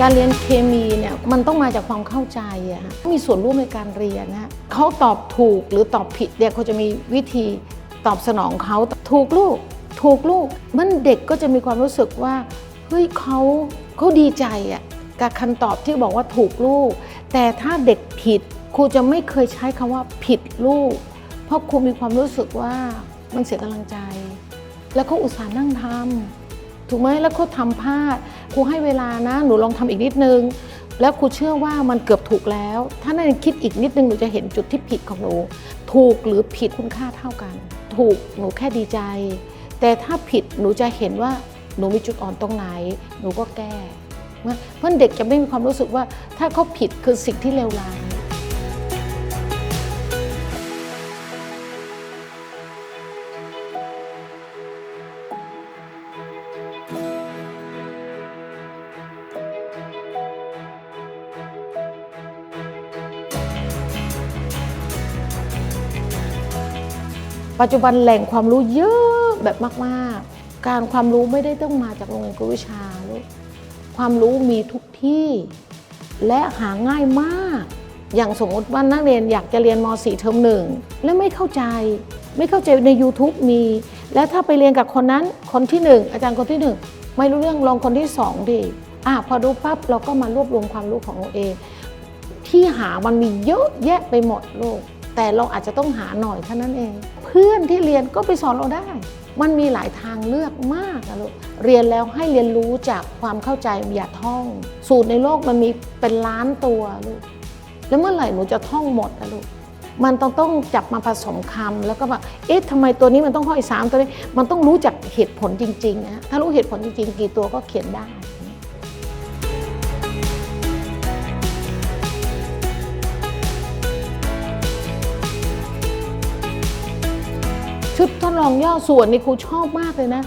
การเรียนเคมีเนี่ยมันต้องมาจากความเข้าใจอะฮะมีส่วนร่วมในการเรียนนะฮะเขาตอบถูกหรือตอบผิดเนี่ยเขาจะมีวิธีตอบสนองเขาถูกลูก ถูกลูก มันเด็กก็จะมีความรู้สึกว่าเฮ้ยเขาเขาดีใจอะกับคำตอบที่บอกว่าถูกลูก แต่ถ้าเด็กผิดครูจะไม่เคยใช้คำว่าผิดลูก เพราะครูมีความรู้สึกว่ามันเสียกำลังใจ แล้วเขาอุตส่าห์นั่งทำ ถูกไหมแล้วเขาทำพลาดครูให้เวลานะ หนูลองทำอีกนิดนึง แล้วครูเชื่อว่ามันเกือบถูกแล้ว ถ้านั่นคิดอีกนิดนึงหนูจะเห็นจุดที่ผิดของหนู ถูกหรือผิดคุณค่าเท่ากัน ถูกหนูแค่ดีใจ แต่ถ้าผิดหนูจะเห็นว่าหนูมีจุดอ่อนตรงไหน หนูก็แก้ เพราะเด็กจะไม่มีความรู้สึกว่าถ้าเขาผิดคือสิ่งที่เลวร้าย ปัจจุบันแหล่งความรู้เยอะแบบมากๆ การความรู้ไม่ได้ต้องมาจากโรงเรียนกวดวิชาลูกความรู้มีทุกที่ และหาง่ายมาก อย่างสมมติว่านักเรียนอยากจะเรียนม .4 เทอมหนึ่งแล้วไม่เข้าใจ ไม่เข้าใจใน YouTube มี แล้วถ้าไปเรียนกับคนนั้นคนที่หนึ่งอาจารย์คนที่หนึ่งไม่รู้เรื่องลองคนที่สองดิอะพอรู้ปั๊บเราก็มารวบรวมความรู้ของเราเอง ที่หามันมีเยอะแยะไปหมดโลก แต่เราอาจจะต้องหาหน่อยเท่านั้นเอง เพื่อนที่เรียนก็ไปสอนเราได้ มันมีหลายทางเลือกมากอะลูกเรียนแล้วให้เรียนรู้จากความเข้าใจอย่าท่อง สูตรในโลกมันมีเป็นล้านตัวลูกแล้วเมื่อไหร่หนูจะท่องหมดอะลูกมันต้องต้องจับมาผสมคำแล้วก็แบบเอ๊ะทำไมตัวนี้มันต้องห้อยสามตัวนี้ มันต้องรู้จักเหตุผลจริงๆนะถ้ารู้เหตุผลจริงๆ กี่ตัวก็เขียนได้ ชุดทดลองย่อส่วนนี่ครูชอบมากเลยนะ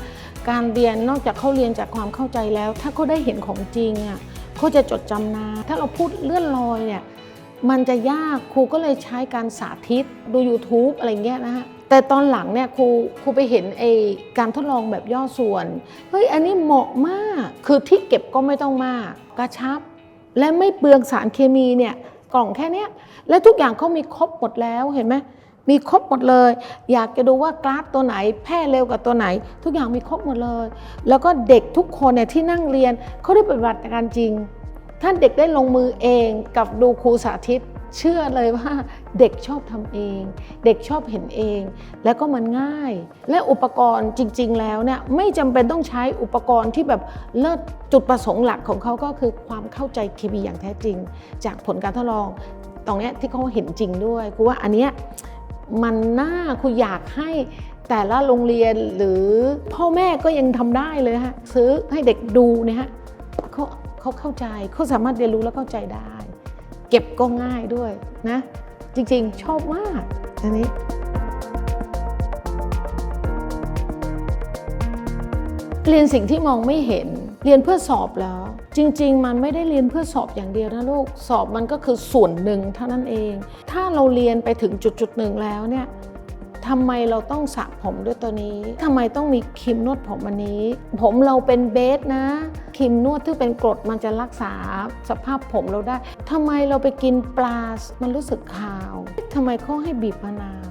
การเรียนนอกจากเขาเรียนจากความเข้าใจแล้ว ถ้าเขาได้เห็นของจริงอะเขาจะจดจำนานถ้าเราพูดเลื่อนลอยเนี่ยมันจะยากครูก็เลยใช้การสาธิตดู YouTube อะไรเงี้ยนะฮะแต่ตอนหลังเนี่ยครูครูไปเห็นไอการทดลองแบบย่อส่วนเฮ้ยอันนี้เหมาะมากคือที่เก็บก็ไม่ต้องมากกระชับ และไม่เปลืองสารเคมีเนี่ยกล่องแค่เนี้ยและทุกอย่างเขามีครบหมดแล้วเห็นไหม มีครบหมดเลย อยากจะดูว่ากราฟตัวไหน แพร่เร็วกว่าตัวไหน ทุกอย่างมีครบหมดเลย แล้วก็เด็กทุกคนเนี่ยที่นั่งเรียนเขาได้ปฏิบัติการจริงถ้านเด็กได้ลงมือเองกับดูครูสาธิต เชื่อเลยว่าเด็กชอบทำเอง เด็กชอบเห็นเอง แล้วก็มันง่าย และอุปกรณ์จริง ๆ แล้วเนี่ยไม่จำเป็นต้องใช้อุปกรณ์ที่แบบเลิศจุดประสงค์หลักของเขาก็คือความเข้าใจเคมีอย่างแท้จริง จากผลการทดลองตรงเนี้ยที่เขาเห็นจริงด้วยกูว่าอันเนี้ย มันน่าคุณอยากให้แต่ละโรงเรียนหรือพ่อแม่ก็ยังทำได้เลยฮะซื้อให้เด็กดูเนี่ยฮะเขาเขาเข้าใจเขาสามารถเรียนรู้และเข้าใจได้ เก็บก็ง่ายด้วยนะ จริงๆ ชอบมากอันนี้เรียนสิ่งที่มองไม่เห็น เรียนเพื่อสอบแล้ว จริง ๆ มันไม่ได้เรียนเพื่อสอบอย่างเดียวนะลูก สอบมันก็คือส่วนหนึ่งเท่านั้นเอง ถ้าเราเรียนไปถึงจุดจุดๆหนึ่งแล้วเนี่ยทำไมเราต้องสระผมด้วยตัวนี้ ทำไมต้องมีครีมนวดผมอันนี้ ผมเราเป็นเบสนะ ครีมนวดที่เป็นกรดมันจะรักษาสภาพผมเราได้ ทำไมเราไปกินปลา มันรู้สึกคาว ทำไมเขาให้บีบมะนาว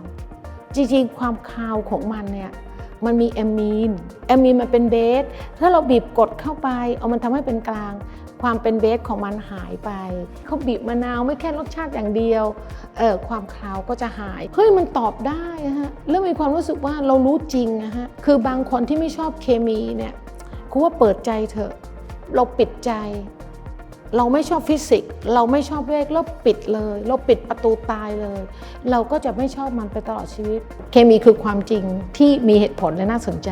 จริงๆ ความคาวของมันเนี่ย มันมีแอมมีนแอมมีนมันเป็นเบส ถ้าเราบีบกดเข้าไป เอามันทำให้เป็นกลาง ความเป็นเบสของมันหายไป เขาบีบมะนาวไม่แค่รสชาติอย่างเดียวเออความคาวก็จะหาย เฮ้ยมันตอบได้อะฮะแล้วมีความรู้สึกว่าเรารู้จริงนะฮะ คือบางคนที่ไม่ชอบเคมีเนี่ยคุณว่าเปิดใจเถอะ เราปิดใจ เราไม่ชอบฟิสิกส์เราไม่ชอบเลขเราปิดเลย เราปิดประตูตายเลย เราก็จะไม่ชอบมันไปตลอดชีวิต เคมีคือความจริงที่มีเหตุผลและน่าสนใจ